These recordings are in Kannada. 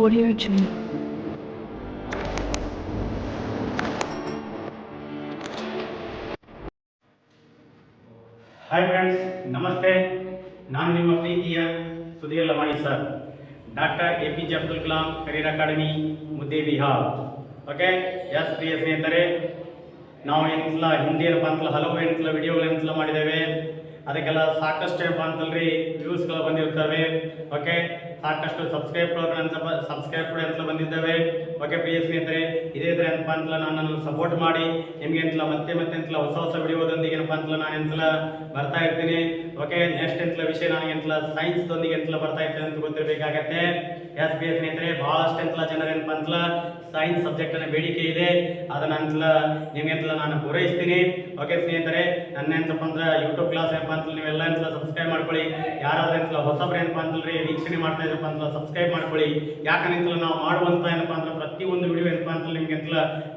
Audio Jungle. ಹಾಯ್ ಫ್ರೆಂಡ್ಸ್ ನಮಸ್ತೆ. ನಾನು ನಿಮ್ಮ ಪ್ರೀತಿಯ Sudheer Lamani sir doctor A P J Abdul Kalam career academy Muddebihal okay S ಪ್ರಿಯ ಸ್ನೇಹಿತರೆ, ನಾವು ಏನಿಲ್ಲ ಹಿಂದಿ ಏನಪ್ಪ ಅಂತಲ್ಲ, ಹಲವು ಏನಿಲ್ಲ ವಿಡಿಯೋಗಳೇನಿಲ್ಲ ಮಾಡಿದ್ದೇವೆ. ಅದಕ್ಕೆಲ್ಲ ಸಾಕಷ್ಟು ಏನಪ್ಪ ಅಂತಲ್ರಿ ವ್ಯೂಸ್ಗಳು ಬಂದಿರ್ತವೆ. ಓಕೆ ಸಾಕಷ್ಟು ಸಬ್ಸ್ಕ್ರೈಬ್ಗಳು ಅಂತ ಸಬ್ಸ್ಕ್ರೈಬ್ ಕೂಡ ಅಂತ ಬಂದಿದ್ದಾವೆ. ಓಕೆ, ಪ್ರಿಯ ಸ್ನೇಹಿತರೆ, ಇದೇ ಥರ ಏನಪ್ಪ ಅಂತಲ್ಲ ನಾನು ಸಪೋರ್ಟ್ ಮಾಡಿ. ನಿಮಗೆ ಅಂತಲ್ಲ ಮತ್ತೆ ಮತ್ತೆ ಅಂತಲ್ಲ ಹೊಸ ಹೊಸ ವಿಡಿಯೋದೊಂದಿಗೆ ಏನಪ್ಪ ಅಂತಲ್ಲ ನಾನು ಎಂತಲ್ಲ ಬರ್ತಾ ಇರ್ತೀನಿ. ಓಕೆ ನೆಕ್ಸ್ಟ್ ಎಂತಲ್ಲ ವಿಷಯ ನನಗೆ ಎಂತಲ್ಲ ಸೈನ್ಸ್ದೊಂದಿಗೆ ಎಂತಲ್ಲ ಬರ್ತಾ ಇರ್ತೇನೆ ಅಂತ ಗೊತ್ತಿರಬೇಕಾಗತ್ತೆ. ಎಸ್ ಪ್ರಿಯ ಸ್ನೇಹಿತರೆ ಭಾಳಷ್ಟು ಎಂತಲ್ಲ ಜನರು ಏನಪ್ಪ ಅಂತಲ್ಲ ಸೈನ್ಸ್ ಸಬ್ಜೆಕ್ಟ್ ಅನ್ನ ಬೇಡಿಕೆ ಇದೆ. ಅದನ್ನ ಅಂತಲ್ಲ ನಿಮಗೆ ಅಂತಲ್ಲ ನಾನು ಪೂರೈಸ್ತೀನಿ. ಓಕೆ, ಸ್ನೇಹಿತರೆ, ನನ್ನ ಎಂತಪ್ಪ ಅಂದ್ರೆ ಯೂಟ್ಯೂಬ್ ಕ್ಲಾಸ್ ಏನಪ್ಪ ಅಂತಲ್ಲ ನೀವೆಲ್ಲ ಎಂತಲ್ಲ ಸಬ್ಸ್ಕ್ರೈಬ್ ಮಾಡ್ಕೊಳ್ಳಿ. ಯಾರಾದ್ರೂ ಎಂತಲ್ಲ ಹೊಸಬ್ರು ಏನಪ್ಪ ಅಂತಲ್ರಿ, ವೀಕ್ಷಣೆ ಮಾಡ್ತಾ ಇದ್ರಪ್ಪ ಅಂದ್ರೆ ಸಬ್ಸ್ಕ್ರೈಬ್ ಮಾಡ್ಕೊಳ್ಳಿ. ಯಾಕಂದ್ರೆ ನಾವು ಮಾಡುವಂತ ಏನಪ್ಪ ಅಂದ್ರೆ ಪ್ರತಿಯೊಂದು ವಿಡಿಯೋ ಏನಪ್ಪ ಅಂದ್ರೆ ನಿಮ್ಗೆ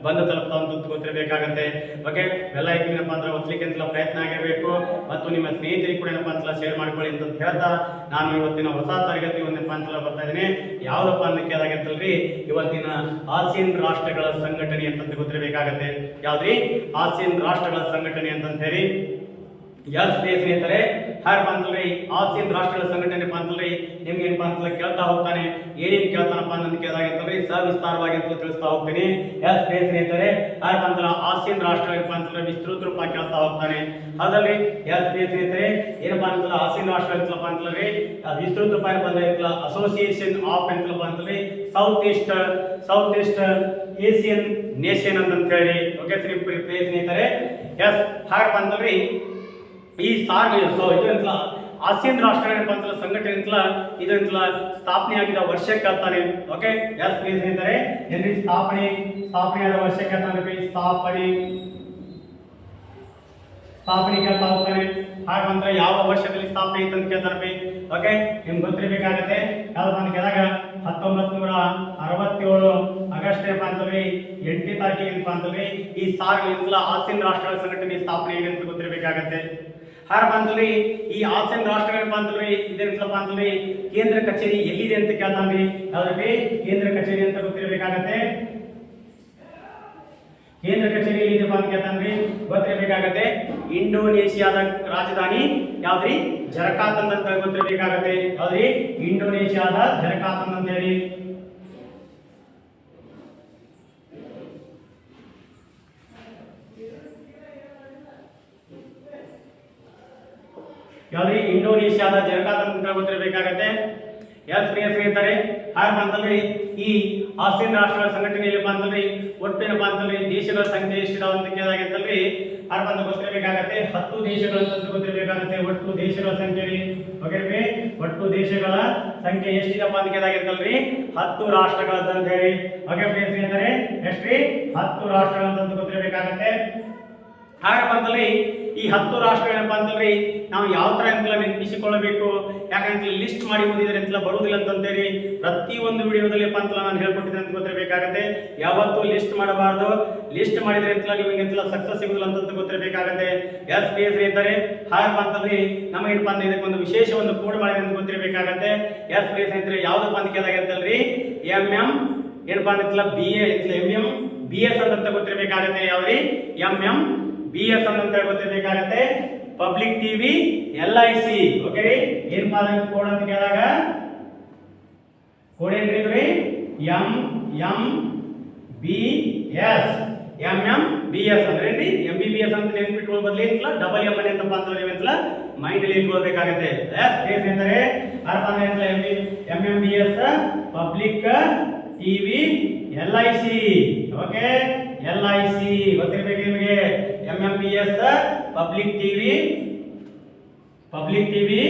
ಬಂದು ತಲುಪ್ತಾ ಅಂತ ಗೊತ್ತಿರಬೇಕಾಗತ್ತೆ. ಓಕೆ ಎಲ್ಲ ಇದ್ದೀನಪ್ಪ ಏನಪ್ಪ ಅಂದ್ರೆ ಒತ್ತಲಿಕ್ಕೆ ಅಂತ ಪ್ರಯತ್ನ ಆಗಿರಬೇಕು. ಮತ್ತು ನಿಮ್ಮ ಸ್ನೇಹಿತರಿಗೆ ಕೂಡ ಏನಪ್ಪ ಅಂತಲ್ಲ ಶೇರ್ ಮಾಡ್ಕೊಳ್ಳಿ ಅಂತ ಹೇಳ್ತಾ ನಾನು ಇವತ್ತಿನ ಹೊಸ ತರಗತಿ ಒಂದಪ್ಪ ಅಂತಲ್ಲ ಬರ್ತಾ ಇದ್ದೀನಿ. ಯಾವ್ದಪ್ಪ ಅಂತ ಕೇಳಾಗತ್ತಲ್ರಿ ಇವತ್ತಿನ ಆಸಿಯನ್ ರಾಷ್ಟ್ರಗಳ ಸಂಘಟನೆ ಅಂತಂತ ಗೊತ್ತಿರಬೇಕಾಗತ್ತೆ. ಯಾವ್ದ್ರಿ? ಆಸಿಯನ್ ರಾಷ್ಟ್ರಗಳ ಸಂಘಟನೆ ಅಂತಂತ ಹೇಳಿ ಎಸ್ ಪ್ರಿಯ ಸ್ನೇಹಿತರೆ, ಹರ್ ಬಂತಲ್ರಿ ಆಸಿಯನ್ ರಾಷ್ಟ್ರಗಳ ಸಂಘಟನೆ ಬಂತಲ್ರಿ ನಿಮ್ಗೆ ಏನಪ್ಪ ಅಂತಲ್ಲ ಕೇಳ್ತಾ ಹೋಗ್ತಾನೆ. ಏನೇನು ಕೇಳ್ತಾನಪ್ಪ ಅಂತ ಸರ್ ಸವಿಸ್ತಾರವಾಗಿ ಅಂತ ತಿಳಿಸ್ತಾ ಹೋಗ್ತೀನಿ. ಎಸ್ ಪ್ರಿಯ ಸ್ನೇಹಿತರೆ, ಹರ್ ಅಂತಲ್ಲ ಆಸಿಯನ್ ರಾಷ್ಟ್ರಗಳ ಅಂತಂದ್ರೆ ವಿಸ್ತೃತ ರೂಪ ಕೇಳ್ತಾ ಹೋಗ್ತಾನೆ. ಅದರಲ್ಲಿ ಎಸ್ ಪ್ರಿಯ ಸ್ನೇಹಿತರೆ, ಏನಪ್ಪ ಅಂತಲ್ಲ ಆಸಿಯನ್ ರಾಷ್ಟ್ರ ಅಂತಲಪ್ಪ ವಿಸ್ತೃತ ರೂಪ ಬಂದಿರ್ತಲ್ಲ ಅಸೋಸಿಯೇಷನ್ ಆಫ್ ಎಂತಲಪ್ಪ ಅಂತಲ್ರಿ south east south east Asian nation ಅಂತ ಹೇಳಿ ಓಕೆ ಸ್ನೇಹಿತರೆ, ಎಸ್ ಹಾಗೆ ಅಂತಲ್ರಿ ಈ ಸಾರ್ ಸೊ ಆಸಿಯನ್ ರಾಷ್ಟ್ರ ಏನಪ್ಪ ಅಂತಲ್ಲ ಸಂಘಟನೆ ಅಂತಲ ಇದು ಅಂತಲ್ಲ ಸ್ಥಾಪನೆ ಆಗಿದ ವರ್ಷಕ್ಕೆ ಅಂತಾನೆ ಓಕೆ ಎಸ್ ಸ್ನೇಹಿತರೆ, ಎಲ್ಲಿ ಸ್ಥಾಪನೆ ಸ್ಥಾಪನೆ ಆದ ವರ್ಷಕ್ಕೆ ಅಂತಾನೆ ಸ್ಥಾಪನೆ ಸ್ಥಾಪನೆ ಕೇಳ್ತಾ ಹೋಗ್ತಾನೆ ಹಾಗಂದ್ರೆ ಯಾವ ವರ್ಷದಲ್ಲಿ ಸ್ಥಾಪನೆ ಇತ್ತು ಅಂತ ಕೇಳ್ತಾನೆ ಓಕೆ ನಿಮ್ಗೆ ಗೊತ್ತಿರಬೇಕಾಗತ್ತೆ ಯಾವ್ದಪ್ಪ ಅಂತ ಕೇಳಿದಾಗ ಹತ್ತೊಂಬತ್ ನೂರ ಅರವತ್ತೇಳು ಆಗಸ್ಟ್ ಏನಪ್ಪ ಅಂತಂದ್ರೆ ಎಂಟನೇ ತಾರೀಕಿಗೆ ಏನಪ್ಪ ಅಂತಂದ್ರೆ ಈ ಸಾರ್ ಅಂತಲ್ಲ ಆಸಿಯನ್ ರಾಷ್ಟ್ರಗಳ ಸಂಘಟನೆ ಸ್ಥಾಪನೆ ಆಗಿದೆ ಅಂತ ಗೊತ್ತಿರಬೇಕಾಗತ್ತೆ. ಹಾರ ಬಂದ್ರಿ ಈ ಆಸಿಯನ್ ರಾಷ್ಟ್ರಗಳು ಅಂತಂದ್ರೆ ಇದೇನಪ್ಪ ಅಂತಂದ್ರೆ ಕೇಂದ್ರ ಕಚೇರಿ ಎಲ್ಲಿದೆ ಅಂತ ಕೇಳ್ತಾನ್ರಿ. ಯಾವ್ದ್ರಲ್ಲಿ? ಕೇಂದ್ರ ಕಚೇರಿ ಅಂತ ಗೊತ್ತಿರಬೇಕಾಗತ್ತೆ. ಕೇಂದ್ರ ಕಚೇರಿ ಎಲ್ಲಿದೆ ಅಂತ ಕೇಳ್ತಾನ್ರಿ. ಗೊತ್ತಿರಬೇಕಾಗತ್ತೆ. ಇಂಡೋನೇಷಿಯಾದ ರಾಜಧಾನಿ ಯಾವ್ದ್ರಿ? ಜರಕಾತನ್ ಅಂತ ಗೊತ್ತಿರಬೇಕಾಗತ್ತೆ. ಯಾವ್ದ್ರಿ? ಇಂಡೋನೇಷಿಯಾದ ಜರಕಾತನ್ ಅಂತ ಹೇಳಿ. ಯಾವ್ದ್ರಿ ಇಂಡೋನೇಷ್ಯಾದ ಜರಕಾತನ್ ಅಂತ ಗೊತ್ತಿರಬೇಕಾಗತ್ತೆ ಎಸ್ ಪ್ರಿಯ ಸ್ನೇಹಿತರೆ ಹಾಗೆ ಅಂತಂದ್ರೆ ಈ ಆಸಿಯನ್ ರಾಷ್ಟ್ರಗಳ ಸಂಘಟನೆ ಸಂಘಟನೆಯಲ್ಲಿ ಅಂತಂದ್ರೆ ಒಟ್ಟೇನಪ್ಪ ಅಂತಂದ್ರೆ ದೇಶಗಳ ಸಂಖ್ಯೆ ಎಷ್ಟಿದಾವ ಅಂತ ಕೇಳಿದಾಗ ಅಂತಂದ್ರೆ ಹಾಗೆ ಬಂದು ಗೊತ್ತಿರಬೇಕಾಗತ್ತೆ ಹತ್ತು ದೇಶಗಳು ಅಂತ ಗೊತ್ತಿರಬೇಕಾಗತ್ತೆ ಒಟ್ಟು ದೇಶಗಳ ಸಂಖ್ಯೆ ಓಕೆ ಒಟ್ಟು ದೇಶಗಳ ಸಂಖ್ಯೆ ಎಷ್ಟಿದಪ್ಪ ಅಂತ ಕೇಳಾಗಿರ್ತಲ್ರಿ ಹತ್ತು ರಾಷ್ಟ್ರಗಳ ಅಂತ ಹೇಳಿ. ಓಕೆ ಎಷ್ಟ್ರಿ ಹತ್ತು ರಾಷ್ಟ್ರಗಳ ಅಂತ ಗೊತ್ತಿರಬೇಕಾಗತ್ತೆ ಹಾಗೆ ಬಂದಲ್ಲಿ ಈ ಹತ್ತು ರಾಷ್ಟ್ರಗಳೇನಪ್ಪ ಅಂತಂದ್ರೆ ನಾವು ಯಾವ ತರ ಅಂತೆಲ್ಲ ನೆನಪಿಸಿಕೊಳ್ಳಬೇಕು ಯಾಕಂದ್ರೆ ಲಿಸ್ಟ್ ಮಾಡಿ ಓದಿದ್ರೆ ಅಂತೆಲ್ಲ ಬರುವುದಿಲ್ಲ ಅಂತಂತೇಳಿ ಪ್ರತಿಯೊಂದು ವಿಡಿಯೋದಲ್ಲಿ ಅಂತಲ್ಲ ನಾನು ಹೇಳ್ಕೊಟ್ಟಿದ್ದೆ ಅಂತ ಗೊತ್ತಿರಬೇಕಾಗತ್ತೆ ಯಾವತ್ತೂ ಲಿಸ್ಟ್ ಮಾಡಬಾರ್ದು. ಲಿಸ್ಟ್ ಮಾಡಿದ್ರೆ ಅಂತಲ್ಲ ನಿಮಗೆ ಅಂತಲ್ಲ ಸಕ್ಸಸ್ ಸಿಗುದಿಲ್ಲ ಅಂತ ಗೊತ್ತಿರಬೇಕಾಗತ್ತೆ. ಎಸ್ ಪಿ ಎಸ್ ಇರ್ತಾರೆ ಹಾಗಪ್ಪ ನಮ್ಮ ನಮಗೇನಪ್ಪ ಅಂದ್ರೆ ಇದಕ್ಕೆ ಒಂದು ವಿಶೇಷ ಒಂದು ಕೋಡ್ ಮಾಡಿದೆ ಅಂತ ಗೊತ್ತಿರಬೇಕಾಗತ್ತೆ. ಎಸ್ ಪಿ ಎಸ್ ಅಂದ್ರೆ ಯಾವ್ದಪ್ಪ ಅಂತ ಅಂತಲ್ರಿ ಎಂ ಎಂ ಏನಪ್ಪಾ ಅಂತಲ್ಲ B A M M B S ಅಂತ ಗೊತ್ತಿರಬೇಕಾಗತ್ತೆ. ಯಾವ್ರಿ ಎಂ ಎಂ ಬಿ ಎಸ್ ಅಂತ ಗೊತ್ತಿರಬೇಕಾಗತ್ತೆ public TV L I C okay ಏನ್ ಅದಕ್ಕೆ ಕೋಡ್ ಅಂತ ಕೇಳಿದಾಗ ಕೋಡ್ ಏನ್ರಿ M M B S M M B S ಅಂದ್ರೆ ಏನ್ರಿ? ಎಂ ಬಿ ಬಿ ಎಸ್ ಅಂತ ನೆನ್ಪಿಟ್ಕೊಳ್ಳೋ ಬದಲಿ ಏನಿಲ್ಲ ಡಬಲ್ ಎಂ ಎನ್ ಅಂತಪ್ಪ ಅಂತ ನೀವೆಂತಲ್ಲ ಮೈಂಡ್ ಅಲ್ಲಿ ಇಟ್ಕೊಳ್ಬೇಕಾಗತ್ತೆ ಎಸ್ ಎಸ್ ಎಂದರೆ ಅರ್ಥ ಅಂದ್ರೆ M B M M B S public TV L I C okay L I C ಗೊತ್ತಿರ್ಬೇಕು ನಿಮಗೆ? M M P S public TV public TV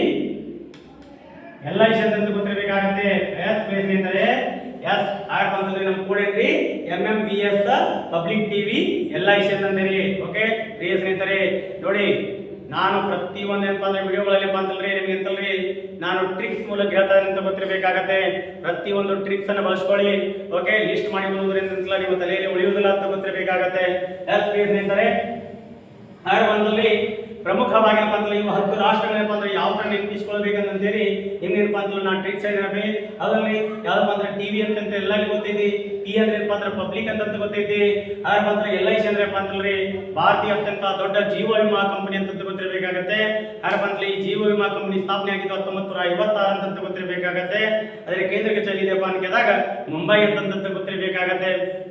ಎಲ್ಲ ವಿಷಯದಂತೆ ಗೊತ್ತಿರಬೇಕಾಗುತ್ತೆ. ಎಸ್ ಪ್ಲೇಸ್ ಸ್ನೇಹಿತರೆ ಎಸ್ ಆರ್ ಕಾನ್ಸಲ್ ನಮ್ಮ ಕೋಡ್ ಏನ್ರಿ M M B S public TV ಎಲ್ಲ ವಿಷಯದಂತೆ ಅಂತಂದ್ರಿ ಓಕೆ ಪ್ರಿಯ ಸ್ನೇಹಿತರೆ, ನೋಡಿ, ನಾನು ಪ್ರತಿ ಒಂದು ಏನಪ್ಪ ಅಂದ್ರೆ ವಿಡಿಯೋಗಳಲ್ಲಿ ಅಂತಲ್ರಿ ನಿಮ್ಗೆ ಅಂತಲ್ರಿ ನಾನು ಟ್ರಿಕ್ಸ್ ಮೂಲಕ ಹೇಳ್ತಾ ಅಂತ ಗೊತ್ತಿರಬೇಕಾಗತ್ತೆ. ಪ್ರತಿ ಒಂದು ಟ್ರಿಕ್ಸ್ ಅನ್ನು ಬಳಸ್ಕೊಳ್ಳಿ. ಓಕೆ ಲಿಸ್ಟ್ ಮಾಡಿ ಬರುವುದರಿಂದ ನಿಮ್ಮ ತಲೆಯಲ್ಲಿ ಉಳಿಯುವುದಿಲ್ಲ ಅಂತ ಗೊತ್ತಿರಬೇಕಾಗತ್ತೆ. ಎಸ್ ಪ್ರಿಯ ಸ್ನೇಹಿತರೆ ಹಾಗೆ ಒಂದಲ್ಲಿ ಪ್ರಮುಖವಾಗಿ ಅಂದ್ರೆ ಇವು ಹತ್ತು ರಾಷ್ಟ್ರಗಳೇನಪ್ಪ ಅಂದ್ರೆ ಯಾವ ಅಂತ ಹೇಳಿ ಹೆಂಗೇನಪ್ಪ ಅಂದ್ರೆ ನಾನು ಟ್ರಿಕ್ಸ್ ಆಗಿರಬೇಕು ಅದರಲ್ಲಿ ಯಾವ್ದಪ್ಪ ಅಂದ್ರೆ ಟಿವಿ ಅಂತ ಎಲ್ಲರಿಗೂ ಗೊತ್ತೈತಿ. ಪಿ ಅಂದ್ರೆ ಏನಪ್ಪ ಅಂದ್ರೆ ಪಬ್ಲಿಕ್ ಅಂತ ಗೊತ್ತೈತಿ. ಹಾಗೆ ಅಂದ್ರೆ ಎಲ್ ಐ ಸಿ ಅಂದ್ರೆ ಅಂತಂದ್ರೆ ಭಾರತೀಯ ಅತ್ಯಂತ ದೊಡ್ಡ ಜೀವ ವಿಮಾ ಕಂಪನಿ ಅಂತ ಗೊತ್ತಿರಬೇಕಾಗತ್ತೆ. ಹಾಗೆ ಬಂದ್ರೆ ಈ ಜೀವ ವಿಮಾ ಕಂಪನಿ ಸ್ಥಾಪನೆ ಆಗಿದ್ದು ಹತ್ತೊಂಬತ್ತು ನೂರ ಐವತ್ತಾರು ಅಂತ ಗೊತ್ತಿರಬೇಕಾಗತ್ತೆ. ಅದರ ಕೇಂದ್ರ ಕಚೇರಿ ಇದೆಯಪ್ಪ ಅಂತ ಮುಂಬೈ ಅಂತಂತ ಗೊತ್ತಿರಬೇಕಾಗತ್ತೆ.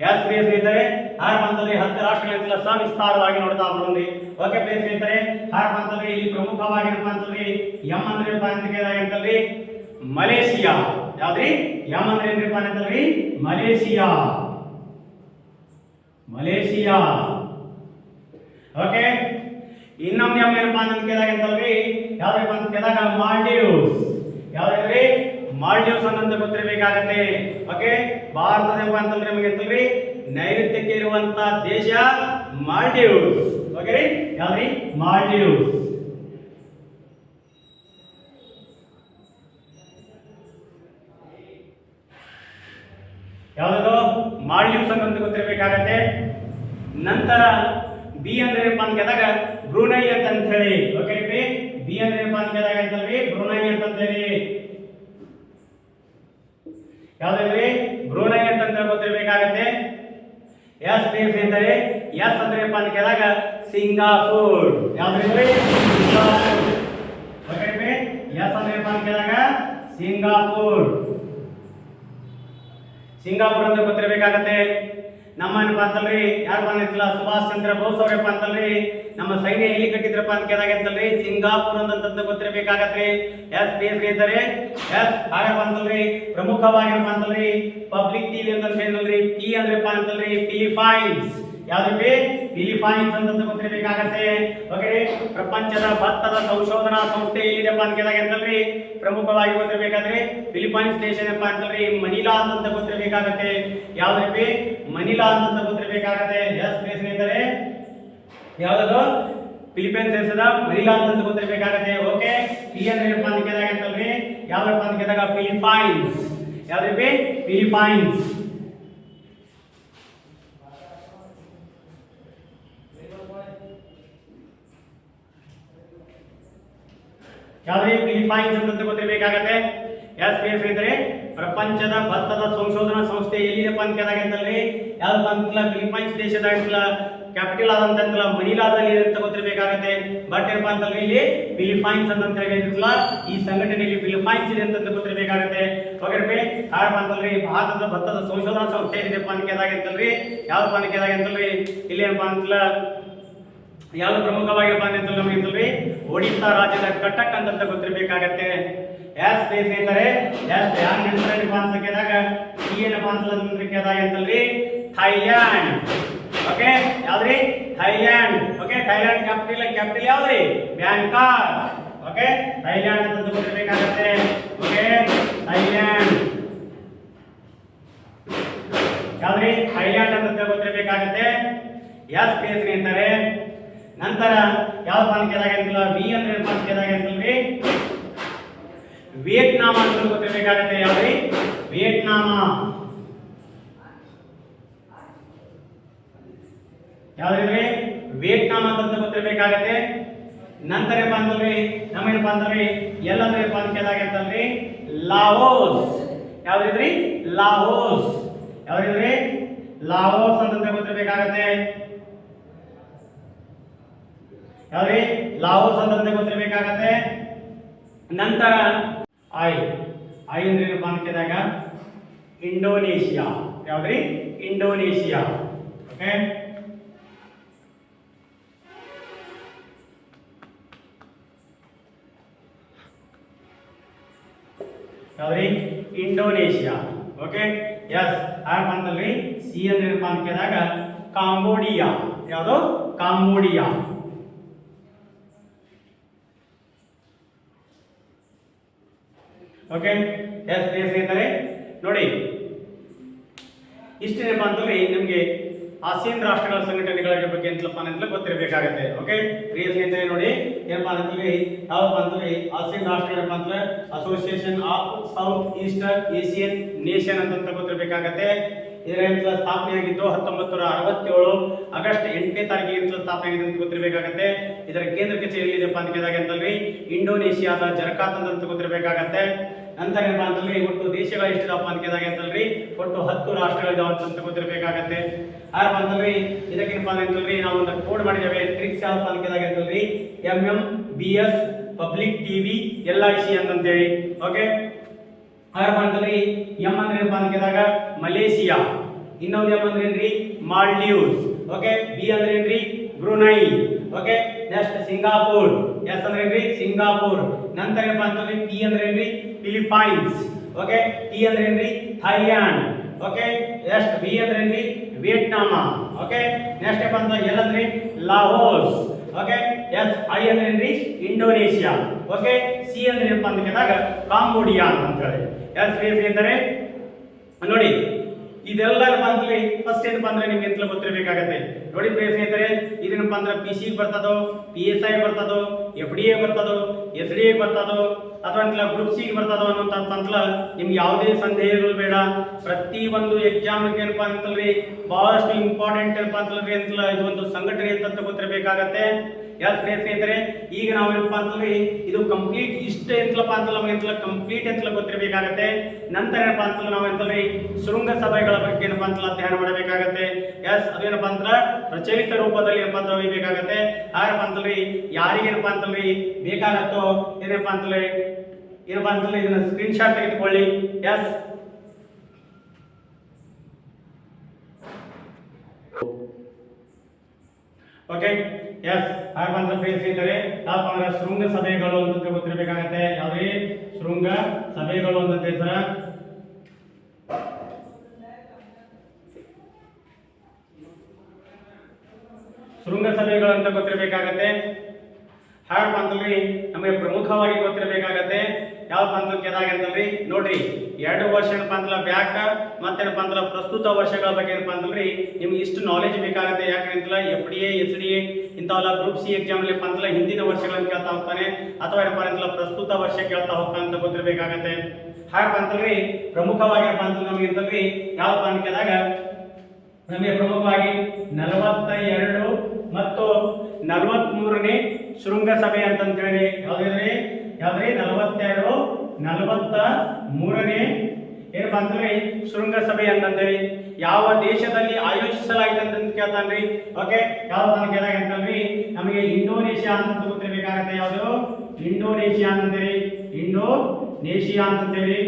ಯಾವ ಪ್ರಿಯ ಸ್ನೇಹಿತರೆ? ಆರ್ ಮಂತಲ್ಲಿ ಹತ್ತು ರಾಷ್ಟ್ರಗಳಿಂದ ಸವಿಸ್ತಾರವಾಗಿ ನೋಡ್ತಾ ಬರೋದು. ಓಕೆ ಪ್ರಿಯ ಸ್ನೇಹಿತರೆ ಆರ್ ಮಂತಲ್ಲಿ ಇಲ್ಲಿ ಪ್ರಮುಖವಾಗಿ ಏನಪ್ಪ ಅಂತಂದ್ರೆ ಎಂ ಅಂದ್ರೆ ಏನಪ್ಪ ಅಂತ ಕೇಳಿದಾಗ ಅಂತಂದ್ರೆ ಮಲೇಷಿಯಾ. ಯಾವ್ದ್ರಿ? ಎಂ ಅಂದ್ರೆ ಏನ್ರಿಪ್ಪ ಮಲೇಷಿಯಾ. ಮಲೇಷಿಯಾ. ಓಕೆ ಇನ್ನೊಂದು ಎಂ ಏನಪ್ಪ ಅಂತ ಕೇಳಿದಾಗ ಅಂತಂದ್ರೆ ಯಾವ್ದಪ್ಪ ಅಂತ ಕೇಳಿದಾಗ ಮಾಲ್ಡೀವ್ಸ್. ಯಾವ್ದ್ರಿ ಮಾಲ್ಡೀವ್ಸ್ ಅನ್ನೋದು ಗೊತ್ತಿರಬೇಕಾಗತ್ತೆ ಓಕೆ ಭಾರತದ ಅಂತಂದ್ರೆ ನಿಮಗೆ ಅಂತಂದ್ರಿ ನೈಋತ್ಯಕ್ಕೆ ಇರುವಂತ ದೇಶ ಮಾಲ್ಡೀವ್ಸ್. ಓಕೆ ರೀ? ಯಾವ್ದ್ರಿ? ಮಾಲ್ಡೀವ್ಸ್. ಯಾವ್ದು? ಮಾಲ್ಡೀವ್ಸ್ ಅನ್ನೋದು ಗೊತ್ತಿರಬೇಕಾಗತ್ತೆ ನಂತರ ಬಿ ಅಂದ್ರೆ ಏನಪ್ಪ ಅಂತ ಕೇಳಿದಾಗ ಬ್ರೂನೈ ಅಂತ ಹೇಳಿ ಓಕೆ ಬಿ? ಅಂದ್ರೆ ಏನಪ್ಪ ಅಂತ ಕೇಳಿದಾಗ ಅಂತಂದ್ರಿ ಬ್ರೂನೈ ಅಂತ ಹೇಳಿ ಯಾವ್ದ್ರಿ ಬ್ರೂನೈ ಅಂತಂದ್ರೆ ಗೊತ್ತಿರಬೇಕಾಗತ್ತೆ ಎಸ್ ಬೇಸ್ ಎಂದರೆ ಎಸ್ ಅಂದ್ರೆ ಅಂತ ಕೇಳಿದಾಗ, ಸಿಂಗಾಪುರ್. ಯಾವ್ದ್ರಿ ಅಂದ್ರೆ ಕೇಳಿದಾಗ, ಸಿಂಗಾಪುರ್. ಸಿಂಗಾಪುರ್ ಅಂತ ಗೊತ್ತಿರಬೇಕಾಗತ್ತೆ. ನಮ್ಮ ಏನಪ್ಪ ಅಂತಲ್ರಿ ಯಾರು ಬಂದಿತ್ತಲ್ಲ ಸುಭಾಷ್ ಚಂದ್ರ ಬೋಸ್ ಅವ್ರಪ್ಪ ಅಂತಲ್ರಿ ನಮ್ಮ ಸೈನ್ಯ ಎಲ್ಲಿ ಕಟ್ಟಿದ್ರಪ್ಪ ಅಂತ ಕೇಳಿದಾಗ ಅಂತಲ್ರಿ ಸಿಂಗಾಪುರ್ ಅಂತ ಗೊತ್ತಿರಬೇಕಾಗತ್ತೆ ಎಸ್ ಪಿ ಎಸ್ ಇದ್ದಾರೆ. ಎಸ್ ಹಾಗೆ ಅಂತಲ್ರಿ ಪ್ರಮುಖವಾಗಿರಪ್ಪ ಅಂತಲ್ರಿ ಪಬ್ಲಿಕ್ ಟಿವಿ ಅಂತ ಏನಲ್ರಿ ಪಿ ಅಂದ್ರಪ್ಪ ಅಂತಲ್ರಿ. ಫಿಲಿಪೈನ್ಸ್ ಯಾವ್ದ್ರಿ ಫಿಲಿಪೈನ್ಸ್ ಅಂತ ಗೊತ್ತಿರಬೇಕಾಗತ್ತೆ. ಓಕೆ ಪ್ರಪಂಚದ ಭತ್ತದ ಸಂಶೋಧನಾ ಸಂಸ್ಥೆ ಏನಿದೆಪ್ಪ ಅಂತ ಅಂತಲ್ರಿ ಪ್ರಮುಖವಾಗಿ ಗೊತ್ತಿರಬೇಕಾದ್ರೆ ಫಿಲಿಪೈನ್ಸ್ ದೇಶ ಏನಪ್ಪ ಅಂತಲ್ರಿ. ಮನಿಲಾ ಅಂತ ಗೊತ್ತಿರಬೇಕಾಗತ್ತೆ. ಯಾವುದಕ್ಕೆ ಮನಿಲಾ ಅಂತ ಗೊತ್ತಿರಬೇಕಾಗತ್ತೆ. ಎಸ್ ಸ್ನೇಹಿತರೆ. ಯಾವ್ದದು? ಫಿಲಿಪೈನ್ಸ್ ದೇಶದ ಮನಿಲಾ ಅಂತ ಗೊತ್ತಿರಬೇಕಾಗತ್ತೆ. ಓಕೆ ಪಿ ಅಂದ್ರೆ ಏನಪ್ಪ ಅಂತ ಕೇಳಿದಾಗ ಅಂತಲ್ರಿ ಯಾವ್ದಪ್ಪ ಅಂತ ಕೇಳಿದಾಗ ಫಿಲಿಪೈನ್ಸ್ ಯಾವ್ದ್ರಿ ಫಿಲಿಪೈನ್ಸ್ ಯಾವ್ದ್ರಿ ಫಿಲಿಪೈನ್ಸ್ ಅಂತ ಗೊತ್ತಿರಬೇಕಾಗತ್ತೆ? ಎಸ್ ಪಿ ಎಫ್ ಇದ್ರೆ ಪ್ರಪಂಚದ ಭತ್ತದ ಸಂಶೋಧನಾ ಸಂಸ್ಥೆ ಎಲ್ಲಿದೆ ಅಂತ ಕೇಳಿದಾಗ ಅಂತಲ್ರಿ ಯಾವ್ದಪ್ಪ ಅಂತಲ್ಲ ಫಿಲಿಪೈನ್ಸ್ ದೇಶದ ಅಂತಲ್ಲ ಕ್ಯಾಪಿಟಲ್ ಆದಂತಲ್ಲ ಮನಿಲಾದಲ್ಲಿ ಅಂತ ಗೊತ್ತಿರಬೇಕಾಗತ್ತೆ. ಬಟ್ ಏನಪ್ಪ ಅಂತಂದ್ರೆ ಇಲ್ಲಿ ಫಿಲಿಪೈನ್ಸ್ ಅಂತ ಹೇಳಿದ್ರಲ್ಲ ಈ ಸಂಘಟನೆಯಲ್ಲಿ ಫಿಲಿಪೈನ್ಸ್ ಇದೆ ಅಂತ ಗೊತ್ತಿರಬೇಕಾಗತ್ತೆ. ಹೋಗಿರ್ಬಿ ಯಾರಪ್ಪ ಅಂತಲ್ರಿ ಭಾರತದ ಭತ್ತದ ಸಂಶೋಧನಾ ಸಂಸ್ಥೆ ಏನಿದೆಪ್ಪ ಅಂತ ಕೇಳಿದಾಗ ಅಂತಲ್ರಿ ಇಲ್ಲಿ ಏನಪ್ಪ ಅಂತಲ್ಲ ಯಾವ್ದು ಪ್ರಮುಖವಾಗಿರ್ತಾನೆ ಅಂತ ನಮಗೆ ಇದ್ದಲ್ಲಿ ಒಡಿಶಾ ರಾಜ್ಯದ ಕಟಕ್ ಅಂತ ಗೊತ್ತಿರಬೇಕಾಗತ್ತೆ. ಯಾಸ್ ಸ್ನೇಹಿತರೆ ಎಂದರೆ ಯಾಸ್ ಏನಪ್ಪ ಅಂತ ಕೇಳಿದಾಗ ಈ ಏನಪ್ಪ ಅಂತಂದ್ರೆ ಕೇಳಿದಾಗ ಅಂತಲ್ರಿ Thailand. Okay ಯಾವ್ದ್ರಿ? Thailand. Okay Thailand capital capital ಯಾವ್ದ್ರಿ? Bangkok. Okay Thailand ಅಂತ ಗೊತ್ತಿರಬೇಕಾಗತ್ತೆ. Okay Thailand. ಯಾವ್ದ್ರಿ? ಥೈಲ್ಯಾಂಡ್ ಅಂತ ಗೊತ್ತಿರಬೇಕಾಗತ್ತೆ. ಯಾಸ್ ಕೇಸ್ ಅಂತಾರೆ? ನಂತರ ಯಾವ ಅಂತ ಕೇಳಿದಾಗ ಅಂತಿಲ್ಲ ವಿ ಅಂದ್ರೆ ಏನಪ್ಪ ಅಂತ ಕೇಳಿದಾಗ ವಿಯೆಟ್ನಾಮ ಅಂತ ಗೊತ್ತಿರಬೇಕಾಗತ್ತೆ ಯಾವ್ರಿ ವಿಯೆಟ್ನಾಮ. ಯಾವ್ದ್ರಿ ವಿಯೆಟ್ನಾಮ್ ಅಂತ ಗೊತ್ತಿರಬೇಕಾಗತ್ತೆ ನಂತರ ಏನಪ್ಪ ಅಂತಲ್ರಿ ನಮ್ಮೇನಪ್ಪ ಅಂತಲ್ರಿ ಎಲ್ಲಂದ್ರೆ ಏನಪ್ಪ ಅಂತ ಕೇಳಿದಾಗ ಅಂತಂದ್ರಿ ಲಾವೋಸ್. ಯಾವ್ದಿದ್ರಿ ಲಾವೋಸ್. ಯಾವ್ದಿದ್ರಿ ಲಾವೋಸ್ ಅಂತ ಗೊತ್ತಿರಬೇಕಾಗತ್ತೆ ಯಾವ್ರಿ ಲಾವೋಸ್ ಅಂತ ಗೊತ್ತಿರಬೇಕಾಗತ್ತೆ ನಂತರ ಐ. ಐ ಅಂದ್ರೆ ಏನಪ್ಪ ಅಂತ ಇಂಡೋನೇಷಿಯಾ. ಯಾವ್ದ್ರಿ? ಇಂಡೋನೇಷಿಯಾ. ಓಕೆ? ಯಾವ್ರಿ ಇಂಡೋನೇಷಿಯಾ. ಓಕೆ? ಎಸ್ ಯಾರಪ್ಪ ಅಂತಲ್ರಿ ಸಿ ಅಂದ್ರೆ ಏನಪ್ಪ ಕಾಂಬೋಡಿಯಾ. ಯಾವುದು? ಕಾಂಬೋಡಿಯಾ. ಓಕೆ ಎಸ್ ಪ್ರಿಯ ಸ್ನೇಹಿತರೆ, ನೋಡಿ. ಇಷ್ಟೇನಪ್ಪ ಅಂತಂದ್ರೆ ನಿಮಗೆ ಆಸಿಯನ್ ರಾಷ್ಟ್ರಗಳ ಸಂಘಟನೆಗಳ ಬಗ್ಗೆ ಅಂತಲಪ್ಪ ಅಂತ ಗೊತ್ತಿರಬೇಕಾಗುತ್ತೆ ಓಕೆ ಪ್ರಿಯ ಸ್ನೇಹಿತರೆ, ನೋಡಿ ಏನಪ್ಪ ಅಂತಂದ್ರೆ ಯಾವಪ್ಪ ಅಂತಂದ್ರೆ ಆಸಿಯನ್ ರಾಷ್ಟ್ರಗಳ ಅಂದ್ರೆ association of south eastern Asian nation ಅಂತ ಗೊತ್ತಿರಬೇಕಾಗತ್ತೆ. ಇದರ ಸ್ಥಾಪನೆಯಾಗಿದ್ದು ಹತ್ತೊಂಬತ್ತು ನೂರ ಅರವತ್ತೇಳು. ಆಗಸ್ಟ್ ಎಂಟನೇ ತಾರೀಕಿಗೆ ಸ್ಥಾಪನೆ ಆಗಿದೆ ಅಂತ ಗೊತ್ತಿರಬೇಕಾಗತ್ತೆ. ಇದರ ಕೇಂದ್ರ ಕಚೇರಿ ಇದೆಯಪ್ಪ ಅಂತ ಕೇಳಿದಾಗ ಅಂತಲ್ರಿ ಇಂಡೋನೇಷಿಯಾದ ಜರ್ಕಾತ್ ಅಂತ ಗೊತ್ತಿರಬೇಕಾಗತ್ತೆ. ನಂತರ ಏನಪ್ಪಾ ಅಂತಂದ್ರೆ? ಒಟ್ಟು ದೇಶಗಳ ಎಷ್ಟಿದಪ್ಪ ಅಂತ ಕೇಳಿದಾಗ ಅಂತಲ್ರಿ ಒಟ್ಟು ಹತ್ತು ರಾಷ್ಟ್ರಗಳಿದಾವೆ ಅಂತ ಗೊತ್ತಿರಬೇಕಾಗತ್ತೆ. ಆರಪ್ಪ ಅಂತಂದ್ರೆ, ಇದಕ್ಕೇನಪ್ಪ ಅಂತಂದ್ರೆ ನಾವು ಒಂದು ಕೋಡ್ ಮಾಡಿದ್ದೇವೆ ಟ್ರಿಕ್ಸ್ ಸ್ಟಾರ್ ಅಂತ ಅಂತಂದ್ರೆ M M B S public TV L I C ಅಂತಂತೇಳಿ okay ಆರಪ್ಪ ಅಂತಂದ್ರೆ ಎಂ ಅಂದ್ರೆ ಏನಪ್ಪ ಮಲೇಷಿಯಾ. ಇನ್ನೊಂದು ಎಂ ಅಂದ್ರೆ ಮಾಲ್ಡೀವ್ಸ್. ಓಕೆ ಬಿ ಅಂದ್ರೆ ಏನ್ರಿ? Brunei. Okay next Singapore. S ಅಂದ್ರೆ ಏನ್ರಿ? ಸಿಂಗಾಪುರ್. ನಂತರ ಏನಪ್ಪ ಅಂತಂದ್ರೆ ಪಿ ಅಂದ್ರೆ ಏನ್ರಿ? ಫಿಲಿಪೈನ್ಸ್ ಓಕೆ ಟಿ ಅಂದ್ರೆ ಏನ್ರಿ? ಥೈಲ್ಯಾಂಡ್. ಓಕೆ ನೆಕ್ಸ್ಟ್ ಬಿ ಅಂದ್ರೆ ಏನ್ರಿ? ವಿಯೆಟ್ನಾಮ. ಓಕೆ ನೆಕ್ಸ್ಟ್ ಏನಪ್ಪ ಅಂತ ಎಲ್ ಅಂದ್ರೆ? ಲಾಹೋಸ್ ಓಕೆ ಎಸ್ ಐ ಅಂದ್ರೆ ಏನ್ರಿ? ಇಂಡೋನೇಷಿಯಾ. ಓಕೆ ಸಿ ಅಂದ್ರೆ ಏನಪ್ಪ ಅಂತ ಕೇಳಿದಾಗ ಕಾಂಬೋಡಿಯಾ ಅಂತ ಹೇಳಿ. ಬಿ ಸಿ ಅಂದರೆ ನೋಡಿ, ಇದೆಲ್ಲ ಬಂದ್ಲಿ ಅಂದ್ರೆ ಫಸ್ಟ್ ಏನಪ್ಪ ಅಂದ್ರೆ ನಿಮ್ಗೆ ಎಂತ ಗೊತ್ತಿರಬೇಕಾಗತ್ತೆ ನೋಡಿ ಪ್ರಿಯ ಸ್ನೇಹಿತರೆ, ಇದೇನಪ್ಪ ಅಂದ್ರೆ ಪಿ ಸಿ ಬರ್ತದೋ ಪಿ ಎಸ್ ಐ ಬರ್ತದೋ ಎಫ್ ಡಿ ಎ ಬರ್ತದೋ ಎಸ್ ಡಿ ಬರ್ತದೋ ಅಥವಾ ಗ್ರೂಪ್ ಸಿ ಬರ್ತದೋ ಅನ್ನೋಂಥ ಅಂತಲ್ಲ ನಿಮ್ಗೆ ಯಾವುದೇ ಸಂದೇಹಗಳು ಬೇಡ. ಪ್ರತಿ ಒಂದು ಎಕ್ಸಾಮ್ ಏನಪ್ಪ ಅಂತಲ್ರಿ ಬಹಳಷ್ಟು ಇಂಪಾರ್ಟೆಂಟ್ ಏನಪ್ಪ ಅಂತಲ್ರಿ ಅಂತಲ್ಲ, ಇದು ಒಂದು ಸಂಘಟನೆ ಅಂತ ಗೊತ್ತಿರಬೇಕಾಗತ್ತೆ ಯಾಕೆ ಸ್ನೇಹಿತರೆ, ಈಗ ನಾವು ಅಂತಲ್ರಿ ಇದು ಕಂಪ್ಲೀಟ್ ಇಷ್ಟ ಎಂತಲಪ್ಪ ಅಂತಲ್ಲ ನಮಗೆ ಎಂತಲ್ಲ ಕಂಪ್ಲೀಟ್ ಎಂತಲ ಗೊತ್ತಿರಬೇಕಾಗತ್ತೆ. ನಂತರ ಏನಪ್ಪ ಅಂತಲ್ಲ ನಾವು ಎಂತಲ್ರಿ ಶೃಂಗ ಸಭೆಗಳ ಬಗ್ಗೆ ಏನಪ್ಪ ಅಂತಲ್ಲ ಅಧ್ಯಯನ ಮಾಡಬೇಕಾಗತ್ತೆ. ಎಸ್ ಅದೇನಪ್ಪ ಅಂದ್ರೆ ಪ್ರಚಲಿತ ರೂಪದಲ್ಲಿ ಏನಪ್ಪ ಅಂತ ಒಯ್ಯಬೇಕಾಗತ್ತೆ ಯಾರಪ್ಪ ಅಂತಲ್ರಿ ಯಾರಿಗೇನಪ್ಪ ಅಂತಲ್ರಿ ಬೇಕಾಗತ್ತೋ ಏನಪ್ಪ ಅಂತಲೇ ಏನಪ್ಪ ಅಂತಲೇ ಇದನ್ನ ಸ್ಕ್ರೀನ್ ಶಾಟ್ ತೆಗೆದುಕೊಳ್ಳಿ ಎಸ್ ಓಕೆ ಎಸ್ ಹಾಗಂತ ಪ್ರೇರಿಸಿದರೆ ಯಾವಪ್ಪ ಅಂದ್ರೆ ಶೃಂಗ ಸಭೆಗಳು ಅಂತ ಗೊತ್ತಿರಬೇಕಾಗತ್ತೆ ಯಾವ್ದೇ ಶೃಂಗ ಸಭೆಗಳು ಅಂತ ಸರ. ಶೃಂಗ ಸಭೆಗಳು ಅಂತ ಗೊತ್ತಿರಬೇಕಾಗತ್ತೆ. ಹಾಗಪ್ಪ ಅಂತಂದ್ರೆ ನಮಗೆ ಪ್ರಮುಖವಾಗಿ ಗೊತ್ತಿರಬೇಕಾಗತ್ತೆ. ಯಾವ ಕೇಳಿದಾಗ ಅಂತಂದ್ರೆ ನೋಡ್ರಿ, ಎರಡು ವರ್ಷ ಅಂತಲ್ಲ ಬ್ಯಾಕ್, ಮತ್ತೇನಪ್ಪ ಅಂದ್ರೆ ಪ್ರಸ್ತುತ ವರ್ಷಗಳ ಬಗ್ಗೆ ಏನಪ್ಪ ಅಂತಂದ್ರೆ ನಿಮ್ಗೆ ಇಷ್ಟು ನಾಲೆಜ್ ಬೇಕಾಗುತ್ತೆ. ಯಾಕಂತಲ್ಲ F D A S D A ಇಂಥವೆಲ್ಲ ಗ್ರೂಪ್ ಸಿ ಎಕ್ಸಾಮ್ ಅಲ್ಲಿ ಅಂತಲ್ಲ ಹಿಂದಿನ ವರ್ಷಗಳನ್ನು ಕೇಳ್ತಾ ಹೋಗ್ತಾನೆ. ಅಥವಾ ಏನಪ್ಪ ಅಂತಲ್ಲ ಪ್ರಸ್ತುತ ವರ್ಷ ಕೇಳ್ತಾ ಹೋಗ್ತಾನೆ ಅಂತ ಗೊತ್ತಿರಬೇಕಾಗತ್ತೆ. ಹಾಗಪ್ಪ ಅಂತಂದ್ರೆ ಪ್ರಮುಖವಾಗಿ ಏನಪ್ಪ ಅಂತ ನಮಗೆ ಇರ್ತಲ್ರಿ ಯಾವ ಅಂತ ಕೇಳಿದಾಗ ನಮಗೆ ಪ್ರಮುಖವಾಗಿ ನಲವತ್ತ ಎರಡು ಮತ್ತು ನಲವತ್ಮೂರನೇ ಶೃಂಗಸಭೆ ಅಂತ ಹೇಳಿ ಯಾವ್ದ್ರಿ? ಯಾವ್ದ್ರಿ? ನಲವತ್ತೆರಡು, ನಲವತ್ತ ಮೂರನೇ. ಏನಪ್ಪಾ ಶೃಂಗ ಶೃಂಗಸಭೆ ಅಂತಂದೇಳಿ ಯಾವ ದೇಶದಲ್ಲಿ ಆಯೋಜಿಸಲಾಗಿದೆ ಅಂತ ಕೇಳ್ತಾನ್ರಿ. ಓಕೆ, ಯಾವ ಕೇಳಿ ಅಂತಂದ್ರಿ? ನಮಗೆ ಇಂಡೋನೇಷಿಯಾ ಅಂತ ಗೊತ್ತಿರಬೇಕಾಗತ್ತೆ ಯಾವುದು? ಇಂಡೋನೇಷಿಯಾ ಅಂತಂದೇಳಿ ಇಂಡೋನೇಷಿಯಾ ಅಂತಂದೇಳಿ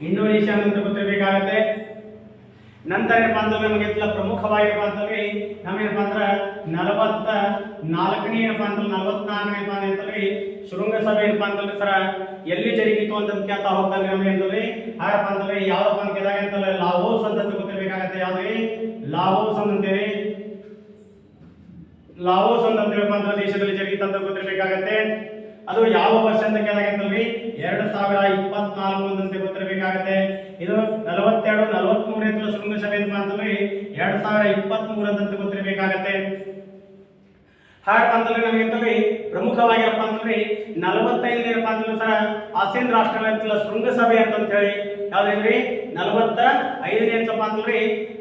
ಇಂಡೋನೇಷಿಯಾ ಅಂತ ಗೊತ್ತಿರಬೇಕಾಗತ್ತೆ. ನಂತರ ಏನಪ್ಪಾ ಅಂತಂದ್ರೆ ನಮಗೆ ಪ್ರಮುಖವಾಗಿರಪ್ಪ ಅಂತಂದ್ರೆ ನಮ್ಮೇನಪ್ಪ ಅಂದ್ರೆ ನಲವತ್ತ ನಾಲ್ಕನೇ ಏನಪ್ಪಾ ಅಂತಂದ್ರೆ ನಲವತ್ನಾಲ್ಕನೇ ಏನಪ್ಪ ಅಂತಂದ್ರೆ ಶೃಂಗಸಭೆ ಏನಪ್ಪಾ ಅಂತಂದ್ರೆ ಸರ, ಎಲ್ಲಿ ಜರುಗಿತು ಅಂತ ಕೇಳ್ತಾ ಹೋಗ್ತಾರೆ ನಮಗೆ ಅಂತಂದ್ರೆ ಹಾಗಪ್ಪ ಅಂತಂದ್ರೆ ಯಾವಪ್ಪ ಅಂತ ಕೇಳಿದಾಗ ಅಂತಂದ್ರೆ ಲಾವೋಸ್ ಅಂತ ಗೊತ್ತಿರಬೇಕಾಗತ್ತೆ ಯಾವ್ದ್ರಿ? ಲಾವೋಸ್ ಅಂತೇಳಿ ಲಾವೋಸ್ ಅಂತ ಹೇಳ್ಬೇಕು ಅಂದ್ರೆ ದೇಶದಲ್ಲಿ ಜರುಗಿತು ಅಂತ ಗೊತ್ತಿರಬೇಕಾಗತ್ತೆ. ಅದು ಯಾವ ವರ್ಷ ಅಂತ ಕೇಳಿದಾಗ ಅಂತಂದ್ರೆ ಎರಡು ಸಾವಿರ ಇಪ್ಪತ್ನಾಲ್ಕು ಅಂತ ಗೊತ್ತಿರಬೇಕಾಗತ್ತೆ. ಇದು ನಲವತ್ತೆರಡು, ನಲವತ್ಮೂರು ಎತ್ತರ ಶೃಂಗಸಭೆ ಅಂತ ಅಂತಂದ್ರೆ ಎರಡ್ ಸಾವಿರ ಇಪ್ಪತ್ಮೂರು ಅಂತ ಗೊತ್ತಿರಬೇಕಾಗತ್ತೆ. ಹಾಗಪ್ಪ ಅಂತಂದ್ರೆ ನಮಗೆ ಅಂತಂದ್ರೆ ಪ್ರಮುಖವಾಗಿ ಏನಪ್ಪ ಅಂತಂದ್ರೆ ನಲವತ್ತೈದು ಏನಪ್ಪ ಅಂತಂದ್ರೆ ಸರ, ಆಸೀನ್ ರಾಷ್ಟ್ರಗಳ ಶೃಂಗಸಭೆ ಅಂತ ಹೇಳಿ ಯಾವ್ದೇನ್ರಿ ನಲವತ್ತ ಐದನೇ ಅಂತಪ್ಪ ಅಂತಂದ್ರೆ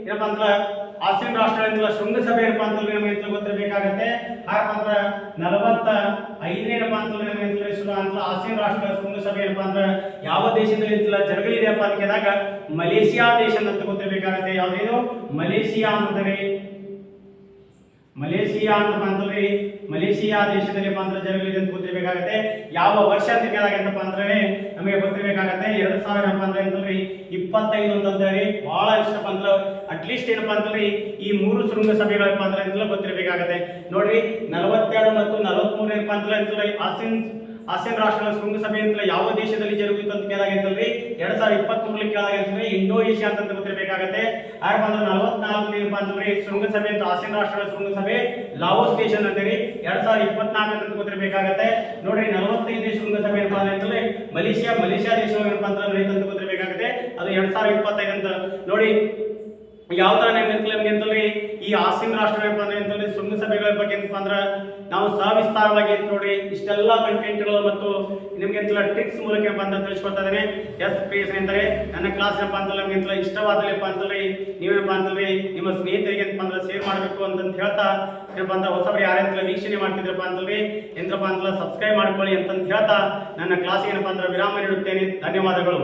ಏನಪ್ಪ ಅಂತಂದ್ರೆ ಆಸಿಯಾನ್ ರಾಷ್ಟ್ರಗಳಿಂದ ಶೃಂಗಸಭೆ ಅಂತಂದ್ರೆ ನಮಗೆ ಗೊತ್ತಿರಬೇಕಾಗತ್ತೆ ಹಾಗಪ್ಪ ಅಂದ್ರೆ ನಲವತ್ತ ಐದನೇ ಅಂತಂದ್ರೆ ನಮಗೆ ತಿಳಿಸಲು ಅಂತ ಆಸಿಯಾನ್ ರಾಷ್ಟ್ರಗಳ ಶೃಂಗಸಭೆ ಅಂದ್ರೆ ಯಾವ ದೇಶದಲ್ಲಿ ಜರುಗಲಿದೆ ಅಂತ ಕೇಳಿದಾಗ ಮಲೇಷಿಯಾ ದೇಶ ಅಂತ ಗೊತ್ತಿರಬೇಕಾಗತ್ತೆ. ಯಾವ್ದೇನು ಮಲೇಷಿಯಾ ಅಂತಂದ್ರೆ ಮಲೇಷಿಯಾ ಅಂತ ಬಂದ್ರೆ ಮಲೇಷಿಯಾ ದೇಶದಲ್ಲಿ ಮಾತ್ರ ಜರುಗಲಿದೆ ಅಂತ ಗೊತ್ತಿರಬೇಕಾಗತ್ತೆ. ಯಾವ ವರ್ಷ ಅಂತ ಕೇಳಿದಾಗ ಏನಪ್ಪ ಅಂದ್ರೆ ನಮಗೆ ಗೊತ್ತಿರಬೇಕಾಗತ್ತೆ, ಎರಡ್ ಸಾವಿರ ಏನಪ್ಪ ಅಂದ್ರೆ ಅಂತಂದ್ರೆ ಇಪ್ಪತ್ತೈದು ಅಂತಂದ್ರಿ ಬಹಳ ಇಷ್ಟ ಅಂದ್ರೆ ಅಟ್ಲೀಸ್ಟ್ ಏನಪ್ಪ ಅಂತಂದ್ರೆ ಈ ಮೂರು ಶೃಂಗ ಸಭೆಗಳಪ್ಪ ಅಂದ್ರೆ ಅಂತಲ್ಲ ಗೊತ್ತಿರಬೇಕಾಗತ್ತೆ. ನೋಡ್ರಿ, ನಲವತ್ತೆರಡು ಮತ್ತು ನಲವತ್ಮೂರು ಏನಪ್ಪ ಅಂತಂದ್ರೆ ಅಂತಂದ್ರೆ ಆಸಿಯನ್ ರಾಷ್ಟ್ರಗಳ ಶೃಂಗಸಭೆ ಅಂತ ಯಾವ ದೇಶದಲ್ಲಿ ಜರುಗಿತು ಅಂತ ಕೇಳಿದಾಗ ಅಂತಂದ್ರೆ ಎರಡ್ ಸಾವಿರದ ಇಪ್ಪತ್ಮೂರರಲ್ಲಿ ಕೇಳಿದಾಗ ಇಂಡೋ ಏಷ್ಯಾ ಅಂತ ಗೊತ್ತಿರಬೇಕಾಗತ್ತೆ ಅಂದ್ರೆ ನಲವತ್ನಾಲ್ಕು ಏನಪ್ಪ ಅಂತಂದ್ರೆ ಶೃಂಗಸಭೆ ಅಂತ ಆಸಿಯಾನ್ ರಾಷ್ಟ್ರಗಳ ಶೃಂಗಸಭೆ, ಲಾವೋಸ್ ದೇಶ ಅಂತೇಳಿ ಎರಡ್ ಸಾವಿರದ ಇಪ್ಪತ್ನಾಲ್ಕು ಅಂತ ಗೊತ್ತಿರಬೇಕಾಗತ್ತೆ ನೋಡ್ರಿ ನಲವತ್ತೈದು ಶೃಂಗಸಭೆ ಏನಪ್ಪ ಅಂತಂದ್ರೆ ಮಲೇಷ್ಯಾ ಮಲೇಷ್ಯಾ ದೇಶ ಏನಪ್ಪ ಅಂದ್ರೆ ನಡೆಯುತ್ತೆ ಅಂತ ಗೊತ್ತಿರಬೇಕಾಗತ್ತೆ ಅದು ಎರಡ್ ಸಾವಿರದ ಇಪ್ಪತ್ತೈದು ಅಂತ ನೋಡಿ ಯಾವ ಥರ ನಮ್ಗೆ ಅಂತಂದ್ರೆ ಈ ಆಸಿಮ್ ರಾಷ್ಟ್ರ ಏನಪ್ಪ ಅಂದ್ರೆ ಅಂತಂದ್ರೆ ಶೃಂಗಸಭೆಗಳ ಬಗ್ಗೆ ಏನಪ್ಪ ಅಂದ್ರೆ ನಾವು ಸವಿಸ್ತಾರವಾಗಿ ನೋಡ್ರಿ ಇಷ್ಟೆಲ್ಲ ಕಂಟೆಂಟ್ಗಳು ಮತ್ತು ನಿಮ್ಗೆ ಅಂತ ಟ್ರಿಕ್ಸ್ ಮೂಲಕ ಏನಪ್ಪ ಅಂತ ತಿಳಿಸ್ಕೊಡ್ತಾ ಇದ್ದೇನೆ. ಎಸ್ ಪಿ ಎಸ್ ಅಂತಾರೆ ನನ್ನ ಕ್ಲಾಸ್ ಏನಪ್ಪ ಅಂತಲ್ಲ ನಮ್ಗೆ ಅಂತಲ್ಲ ಇಷ್ಟವಾದಲ್ಲಪ್ಪ ಅಂತಂದ್ರೆ ನೀವೇನಪ್ಪ ಅಂತಂದ್ರೆ ನಿಮ್ಮ ಸ್ನೇಹಿತರಿಗೆ ಏನಪ್ಪ ಅಂದ್ರೆ ಶೇರ್ ಮಾಡಬೇಕು ಅಂತಂತ ಹೇಳ್ತಾ, ಏನಪ್ಪ ಅಂದ್ರೆ ಹೊಸಬ್ರು ಯಾರ್ಯಾರ ವೀಕ್ಷಣೆ ಮಾಡ್ತಿದ್ರಪ್ಪ ಅಂತಂದ್ರೆ ಎಂದ್ರಪ್ಪ ಅಂತಲ್ಲ ಸಬ್ಸ್ಕ್ರೈಬ್ ಮಾಡ್ಕೊಳ್ಳಿ ಅಂತಂತ ಹೇಳ್ತಾ, ನನ್ನ ಕ್ಲಾಸ್ ಏನಪ್ಪ ಅಂದ್ರೆ ವಿರಾಮ ನೀಡುತ್ತೇನೆ. ಧನ್ಯವಾದಗಳು.